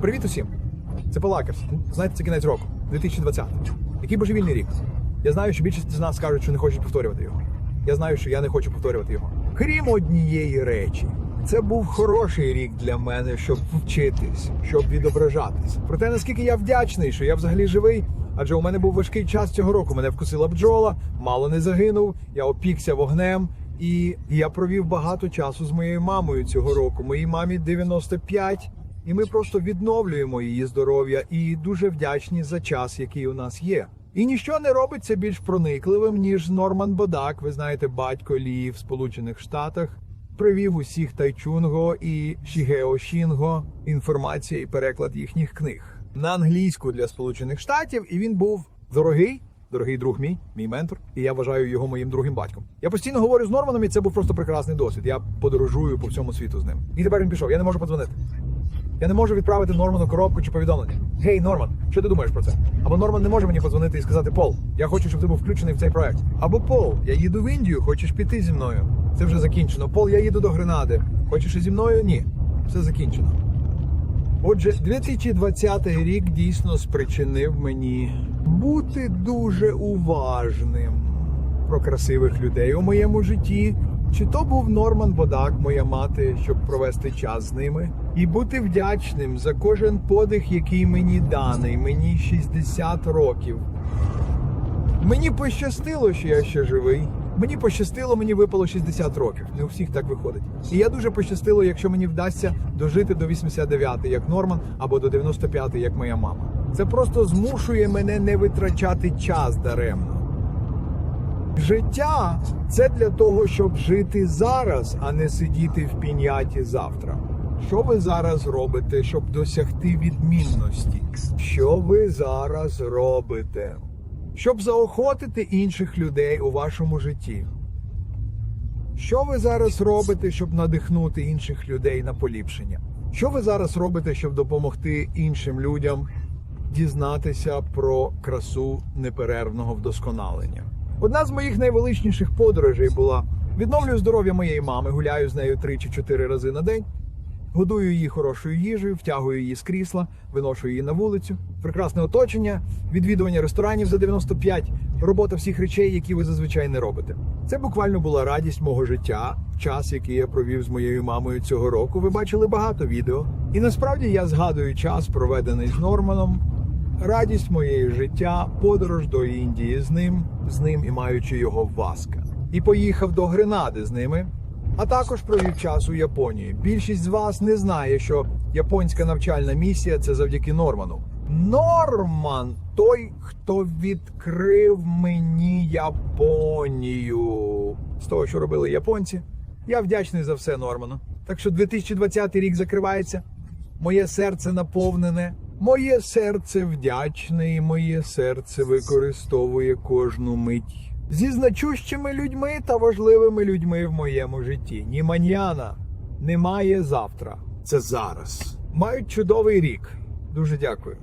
Привіт усім! Це Палакерс. Знаєте, це кінець року, 2020. Який божевільний рік. Я знаю, що більшість з нас кажуть, що не хочуть повторювати його. Я знаю, що я не хочу повторювати його. Крім однієї речі, це був хороший рік для мене, щоб вчитись, щоб відображатись. Проте наскільки я вдячний, що я взагалі живий. Адже у мене був важкий час цього року. Мене вкусила бджола, мало не загинув. Я опікся вогнем. І я провів багато часу з моєю мамою цього року. Моїй мамі 95, і ми просто відновлюємо її здоров'я і дуже вдячні за час, який у нас є. І ніщо не робиться більш проникливим, ніж Норман Бодак, ви знаєте, батько Лі в Сполучених Штатах. Привів усіх Тайчунго і Шігео Шінго інформація і переклад їхніх книг на англійську для Сполучених Штатів, і він був дорогий. Дорогий друг мій, мій ментор, і я вважаю його моїм другим батьком. Я постійно говорю з Норманом, і це був просто прекрасний досвід. Я подорожую по всьому світу з ним. І тепер він пішов. Я не можу подзвонити. Я не можу відправити Норману коробку чи повідомлення. Гей, Норман, що ти думаєш про це? Або Норман не може мені подзвонити і сказати: Пол, я хочу, щоб ти був включений в цей проект. Або Пол, я їду в Індію, хочеш піти зі мною. Це вже закінчено. Пол, я їду до Гренади. Хочеш і зі мною? Ні. Все закінчено. Отже, 2020 рік дійсно спричинив мені бути дуже уважним про красивих людей у моєму житті. Чи то був Норман Бодак, моя мати, щоб провести час з ними, і бути вдячним за кожен подих, який мені даний. Мені 60 років. Мені пощастило, що я ще живий. Мені пощастило, мені випало 60 років. Не у всіх так виходить. І я дуже пощастило, якщо мені вдасться дожити до 89, як Норман, або до 95, як моя мама. Це просто змушує мене не витрачати час даремно. Життя це для того, щоб жити зараз, а не сидіти в піняті завтра. Що ви зараз робите, щоб досягти відмінності? Що ви зараз робите? Щоб заохотити інших людей у вашому житті? Що ви зараз робите, щоб надихнути інших людей на поліпшення? Що ви зараз робите, щоб допомогти іншим людям дізнатися про красу неперервного вдосконалення? Одна з моїх найвеличніших подорожей була відновлюю здоров'я моєї мами, гуляю з нею три чи чотири рази на день. Годую її хорошою їжею, втягую її з крісла, виношу її на вулицю. Прекрасне оточення, відвідування ресторанів за 95, робота всіх речей, які ви зазвичай не робите. Це буквально була радість мого життя. Час, який я провів з моєю мамою цього року, ви бачили багато відео. І насправді я згадую час, проведений з Норманом, радість моєї життя, подорож до Індії з ним, з ним і маючи його в Васка. І поїхав до Гренади з ними. А також провів час у Японії. Більшість з вас не знає, що японська навчальна місія це завдяки Норману. Норман той, хто відкрив мені Японію з того, що робили японці. Я вдячний за все Норману. Так що 2020 рік закривається. Моє серце наповнене. Моє серце вдячне, і моє серце використовує кожну мить зі значущими людьми та важливими людьми в моєму житті. Ні маньяна, немає завтра. Це зараз. Мають чудовий рік. Дуже дякую.